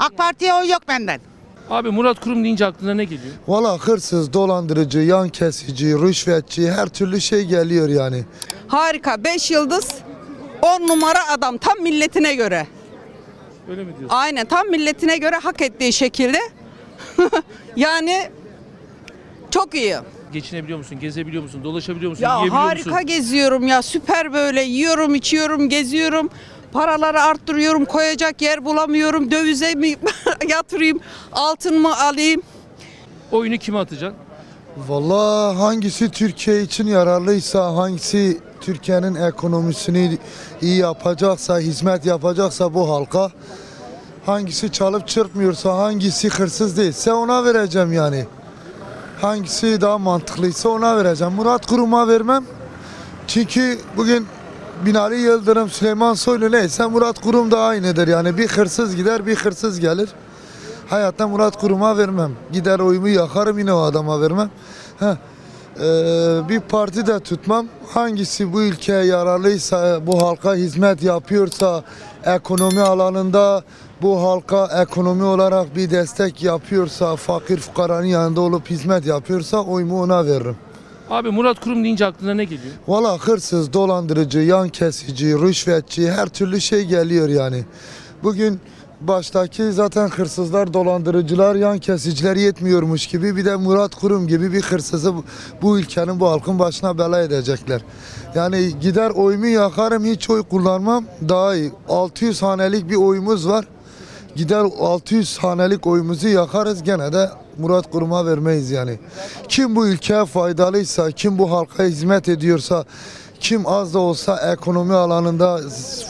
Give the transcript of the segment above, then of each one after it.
AK Parti'ye oy yok benden. Abi Murat Kurum deyince aklına ne geliyor? Valla hırsız, dolandırıcı, yan kesici, rüşvetçi her türlü şey geliyor yani. Harika 5 yıldız 10 numara adam tam milletine göre. Öyle mi diyorsun? Aynen tam milletine göre hak ettiği şekilde. yani çok iyi. Geçinebiliyor musun? Gezebiliyor musun? Dolaşabiliyor musun? Ya yiyebiliyor harika musun? geziyorum ya süper böyle yiyorum içiyorum geziyorum. Paraları arttırıyorum koyacak yer bulamıyorum. Dövize mi yatırayım altın mı alayım? Oyunu kime atacaksın? Valla hangisi Türkiye için yararlıysa, hangisi Türkiye'nin ekonomisini iyi yapacaksa, hizmet yapacaksa bu halka, hangisi çalıp çırpmıyorsa, hangisi hırsız değilse ona vereceğim yani. Hangisi daha mantıklıysa ona vereceğim. Murat Kurum'a vermem. Çünkü bugün Binali Yıldırım, Süleyman Soylu neyse Murat Kurum da aynıdır. Yani bir hırsız gider, bir hırsız gelir. Hayatta Murat Kurum'a vermem. Gider oyumu yakarım yine o adama vermem. Heh. Ee, bir parti de tutmam. Hangisi bu ülkeye yararlıysa, bu halka hizmet yapıyorsa, ekonomi alanında bu halka ekonomi olarak bir destek yapıyorsa, fakir fukaranın yanında olup hizmet yapıyorsa oyumu ona veririm. Abi Murat Kurum deyince aklına ne geliyor? Valla hırsız, dolandırıcı, yan kesici, rüşvetçi her türlü şey geliyor yani. Bugün baştaki zaten hırsızlar, dolandırıcılar, yan kesiciler yetmiyormuş gibi bir de Murat Kurum gibi bir hırsızı bu- ülkenin, bu halkın başına bela edecekler. Yani gider oyumu yakarım, hiç oy kullanmam daha iyi. 600 hanelik bir oyumuz var. Gider 600 hanelik oyumuzu yakarız gene de Murat Kurum'a vermeyiz yani. Kim bu ülkeye faydalıysa, kim bu halka hizmet ediyorsa, kim az da olsa ekonomi alanında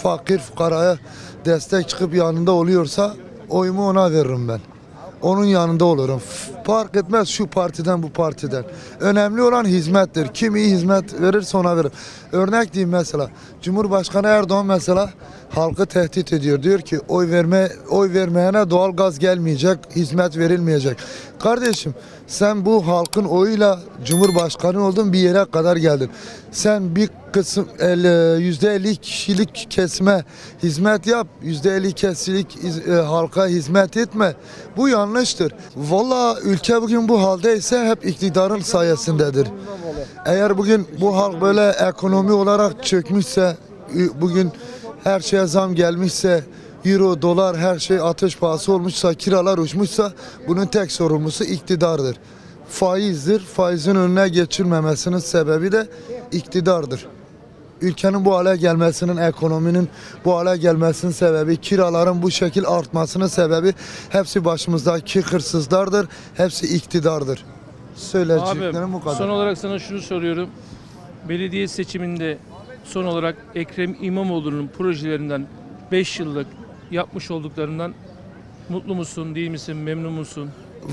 fakir fukaraya destek çıkıp yanında oluyorsa oyumu ona veririm ben. Onun yanında olurum. Fark etmez şu partiden bu partiden. Önemli olan hizmettir. Kim iyi hizmet verirse ona verir. Örnek diyeyim mesela. Cumhurbaşkanı Erdoğan mesela halkı tehdit ediyor. Diyor ki oy verme oy vermeyene doğal gaz gelmeyecek, hizmet verilmeyecek. Kardeşim sen bu halkın oyuyla Cumhurbaşkanı oldun bir yere kadar geldin. Sen bir kısım el- yüzde elli kişilik kesime hizmet yap. Yüzde elli kişilik e, halka hizmet etme. Bu yanlıştır. Valla ülke bugün bu haldeyse hep iktidarın sayesindedir. Eğer bugün bu halk böyle ekonomi olarak çökmüşse, bugün her şeye zam gelmişse, euro, dolar her şey ateş pahası olmuşsa, kiralar uçmuşsa bunun tek sorumlusu iktidardır. Faizdir. Faizin önüne geçilmemesinin sebebi de iktidardır. Ülkenin bu hale gelmesinin, ekonominin bu hale gelmesinin sebebi, kiraların bu şekil artmasının sebebi hepsi başımızdaki hırsızlardır, hepsi iktidardır. Söyleyeceklerim bu kadar. son olarak sana şunu soruyorum. Belediye seçiminde son olarak Ekrem İmamoğlu'nun projelerinden 5 yıllık yapmış olduklarından mutlu musun, değil misin, memnun musun?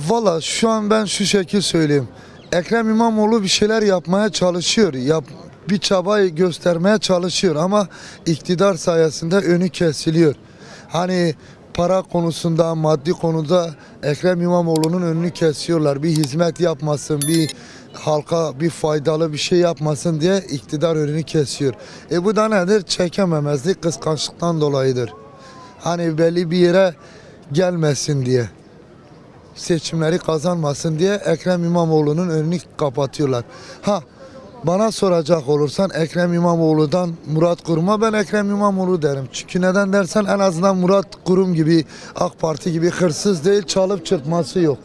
Valla şu an ben şu şekil söyleyeyim. Ekrem İmamoğlu bir şeyler yapmaya çalışıyor. Yap, bir çabayı göstermeye çalışıyor ama iktidar sayesinde önü kesiliyor. Hani para konusunda, maddi konuda Ekrem İmamoğlu'nun önünü kesiyorlar. Bir hizmet yapmasın, bir halka bir faydalı bir şey yapmasın diye iktidar önünü kesiyor. E bu da nedir? Çekememezlik, kıskançlıktan dolayıdır. Hani belli bir yere gelmesin diye seçimleri kazanmasın diye Ekrem İmamoğlu'nun önünü kapatıyorlar. Ha bana soracak olursan Ekrem İmamoğlu'dan Murat Kurum'a ben Ekrem İmamoğlu derim. Çünkü neden dersen en azından Murat Kurum gibi AK Parti gibi hırsız değil çalıp çırpması yok.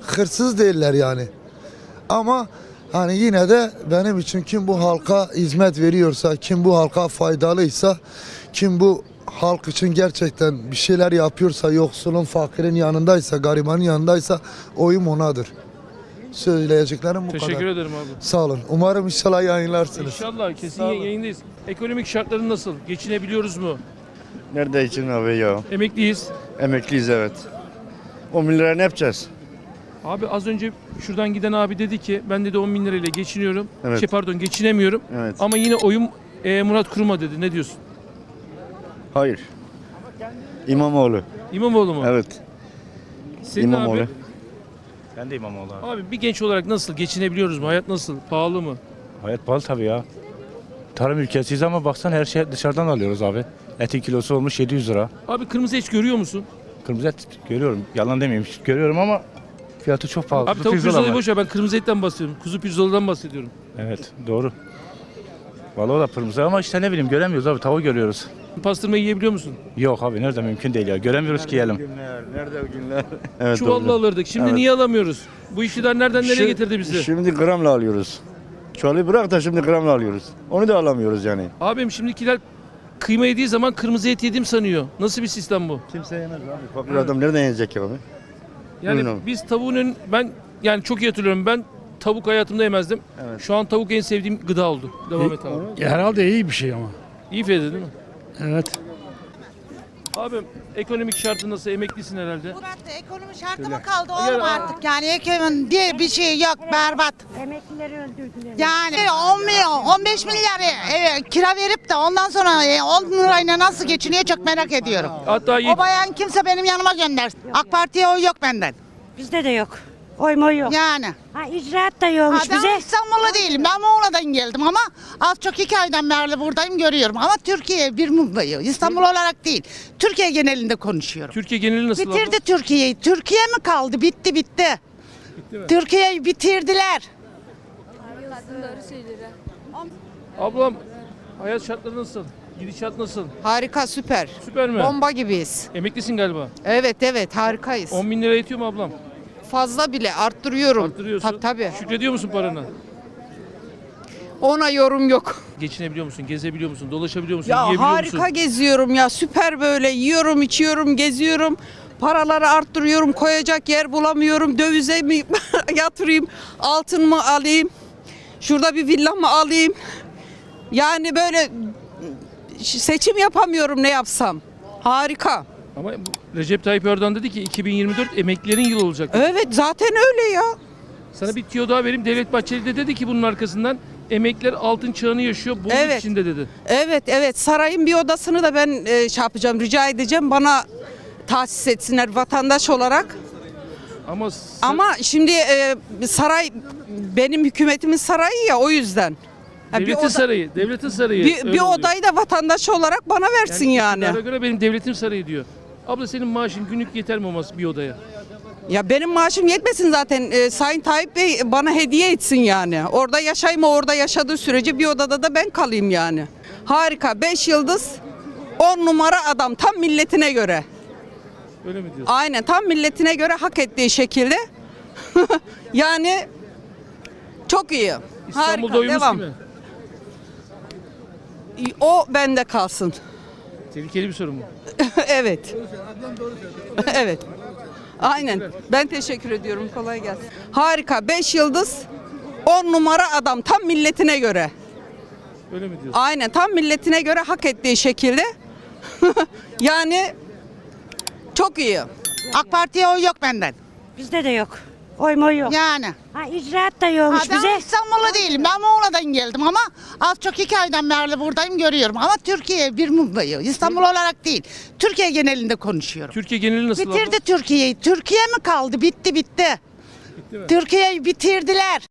Hırsız değiller yani. Ama hani yine de benim için kim bu halka hizmet veriyorsa, kim bu halka faydalıysa, kim bu halk için gerçekten bir şeyler yapıyorsa, yoksulun, fakirin yanındaysa, garibanın yanındaysa oyum onadır. Söyleyeceklerim bu Teşekkür kadar. ederim abi. Sağ olun. Umarım inşallah yayınlarsınız. İnşallah kesin Sağ olun. yayındayız. Ekonomik şartların nasıl? Geçinebiliyoruz mu? Nerede için abi ya? Emekliyiz. Emekliyiz evet. 10 bin lira ne yapacağız? Abi az önce şuradan giden abi dedi ki ben dedi 10 bin lirayla geçiniyorum. Evet. Şey pardon geçinemiyorum. Evet. Ama yine oyum e, Murat Kurum'a dedi. Ne diyorsun? Hayır. İmamoğlu. İmamoğlu mu? Evet. Senin İmamoğlu. abi, Ben de İmamoğlu abi. abi bir genç olarak nasıl? Geçinebiliyoruz mu? Hayat nasıl? Pahalı mı? Hayat pahalı tabii ya. Tarım ülkesiyiz ama baksan her şey dışarıdan alıyoruz abi. Etin kilosu olmuş 700 lira. Abi kırmızı et görüyor musun? Kırmızı et görüyorum. Yalan demeyeyim. Görüyorum ama fiyatı çok pahalı. Abi Kuzu tavuk pirzola pirzolayı var. boş ver ben kırmızı etten bahsediyorum. Kuzu pirzoladan bahsediyorum. Evet doğru. Vallahi o da kırmızı ama işte ne bileyim göremiyoruz abi. Tavuğu görüyoruz. Pastırma yiyebiliyor musun? Yok abi nerede mümkün değil ya. Göremiyoruz ki yiyelim. Günler, nerede o günler? evet, Çuvalla doğru. alırdık. Şimdi Evet. niye alamıyoruz? Bu iktidar nereden nereye Şi- getirdi bizi? Şimdi gramla alıyoruz. Çuvalı bırak da şimdi gramla alıyoruz. Onu da alamıyoruz yani. Abim şimdikiler kıyma yediği zaman kırmızı et yedim sanıyor. Nasıl bir sistem bu? Kimse yemez abi. Fakir adam nereden yiyecek ya abi? Yani Bilmiyorum. biz tavuğun ön- ben yani çok iyi hatırlıyorum. Ben tavuk hayatımda yemezdim. Evet. Şu an tavuk en sevdiğim gıda oldu. Devam et abi. Herhalde iyi bir şey ama. İyi fiyatı değil mi? Evet. Abim ekonomik şartı nasıl? Emeklisin herhalde. Murat ekonomi şartı mı kaldı oğlum abi. artık yani ekonomi diye bir şey yok berbat. Emeklileri öldürdüler. Yani 10 milyon 15 milyar e, e, kira verip de ondan sonra e, 10 lirayla nasıl geçiniyor çok merak ediyorum. Hatta O bayan kimse benim yanıma gönder. AK Parti'ye oy yok benden. Bizde de yok. Oy moy yok. Yani. Ha icraat da yokmuş Ha, ben bize. İstanbul'da değilim. Ben Muğla'dan geldim ama az çok iki aydan beri buradayım görüyorum. Ama Türkiye bir Muğla'yı. İstanbul olarak değil. Türkiye genelinde konuşuyorum. Türkiye geneli nasıl? Bitirdi Türkiye'yi. Türkiye mi kaldı? Bitti bitti. Bitti mi? Türkiye'yi bitirdiler. Ablam hayat şartları nasıl? Gidişat nasıl? Harika süper. Süper mi? Bomba gibiyiz. Emeklisin galiba. Evet evet harikayız. 10 bin lira yetiyor mu ablam? Fazla bile arttırıyorum. Arttırıyorsun. Tabii tabii. Şükrediyor musun parana? Ona yorum yok. Geçinebiliyor musun? Gezebiliyor musun? Dolaşabiliyor musun? Ya Yiyebiliyor harika musun? geziyorum ya süper böyle yiyorum içiyorum geziyorum. Paraları arttırıyorum koyacak yer bulamıyorum. Dövize mi yatırayım altın mı alayım? Şurada bir villa mı alayım? Yani böyle seçim yapamıyorum ne yapsam. Harika. Ama bu- Recep Tayyip Erdoğan dedi ki 2024 emeklilerin yılı olacak. Evet zaten öyle ya. Sana bir tüyo daha vereyim. Devlet Bahçeli de dedi ki bunun arkasından emekliler altın çağını yaşıyor. Bolluk Evet. içinde dedi. Evet evet sarayın bir odasını da ben e, şey yapacağım rica edeceğim bana tahsis etsinler vatandaş olarak. Ama Ama şimdi e, saray benim hükümetimin sarayı ya o yüzden. Ha, devletin oda- sarayı, devletin sarayı. bir, öyle bir oluyor. odayı da vatandaş olarak bana versin yani. iktidara göre benim devletim sarayı diyor. Abla senin maaşın günlük yeter mi olmaz bir odaya? Ya benim maaşım yetmesin zaten. E, Sayın Tayyip Bey bana hediye etsin yani. Orada yaşayayım o orada yaşadığı sürece bir odada da ben kalayım yani. Harika. 5 yıldız 10 numara adam tam milletine göre. Öyle mi diyorsun? Aynen tam milletine göre hak ettiği şekilde. yani çok iyi. İstanbul'da Harika, uyumuş devam. gibi. O bende kalsın. Tehlikeli bir sorun mu? evet. evet. Aynen. Ben teşekkür ediyorum. Kolay gelsin. Harika. 5 yıldız 10 numara adam tam milletine göre. Öyle mi diyorsun? Aynen tam milletine göre hak ettiği şekilde. yani çok iyi. AK Parti'ye oy yok benden. Bizde de yok. Oy moy yok. Yani. Ha icraat da Ha, yokmuş ben bize. İstanbul'da değilim. Ben Muğla'dan geldim ama az çok iki aydan beri buradayım görüyorum. Ama Türkiye bir Muğla'yı. İstanbul olarak değil. Türkiye genelinde konuşuyorum. Türkiye geneli nasıl? Bitirdi Türkiye'yi. Türkiye mi kaldı? Bitti bitti. Bitti mi? Türkiye'yi bitirdiler.